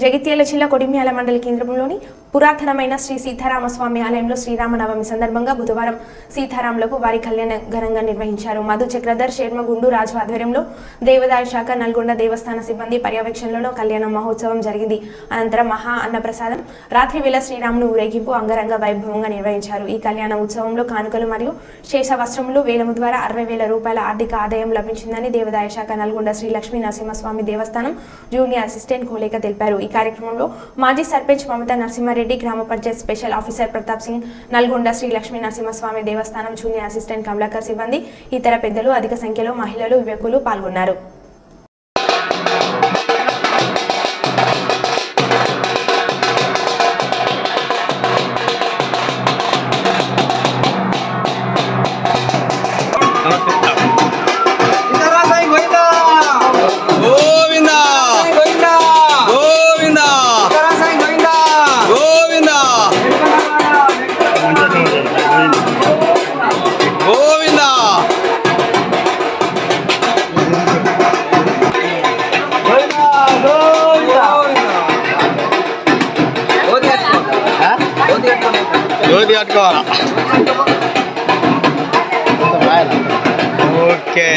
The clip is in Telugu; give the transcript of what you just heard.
జగిత్యాల జిల్లా కొడిమ్యాల మండల కేంద్రంలోని పురాతనమైన శ్రీ సీతారామస్వామి ఆలయంలో శ్రీరామనవమి సందర్భంగా బుధవారం సీతారాములకు వారి కళ్యాణ ఘనంగా నిర్వహించారు. మధు చక్రధర్ శర్మ గుండు రాజు ఆధ్వర్యంలో దేవాదాయ శాఖ నల్గొండ దేవస్థాన సిబ్బంది పర్యవేక్షణలో కళ్యాణ మహోత్సవం జరిగింది. అనంతరం మహా అన్నప్రసాదం రాత్రి వేళ శ్రీరామును ఊరేగింపు అంగరంగ వైభవంగా నిర్వహించారు. ఈ కళ్యాణ ఉత్సవంలో కానుకలు మరియు శేష వస్త్రములు వేలము ద్వారా అరవై వేల రూపాయల ఆర్థిక ఆదాయం లభించిందని దేవాదాయ శాఖ నల్గొండ శ్రీ లక్ష్మీ నరసింహస్వామి దేవస్థానం జూనియర్ అసిస్టెంట్ కోలేక తెలిపారు. ఈ కార్యక్రమంలో మాజీ సర్పంచ్ మమతా నరసింహారెడ్డి గ్రామ panchayat special officer Pratap Singh Nalgonda Sri Lakshmi Narasimhaswamy Devasthanam junior assistant Kamalakar సిబ్బంది ఇతర పెద్దలు అధిక సంఖ్యలో మహిళలు యువకులు పాల్గొన్నారు. ಜೋದಿ ಆಡ್ಕೋ ಓಕೆ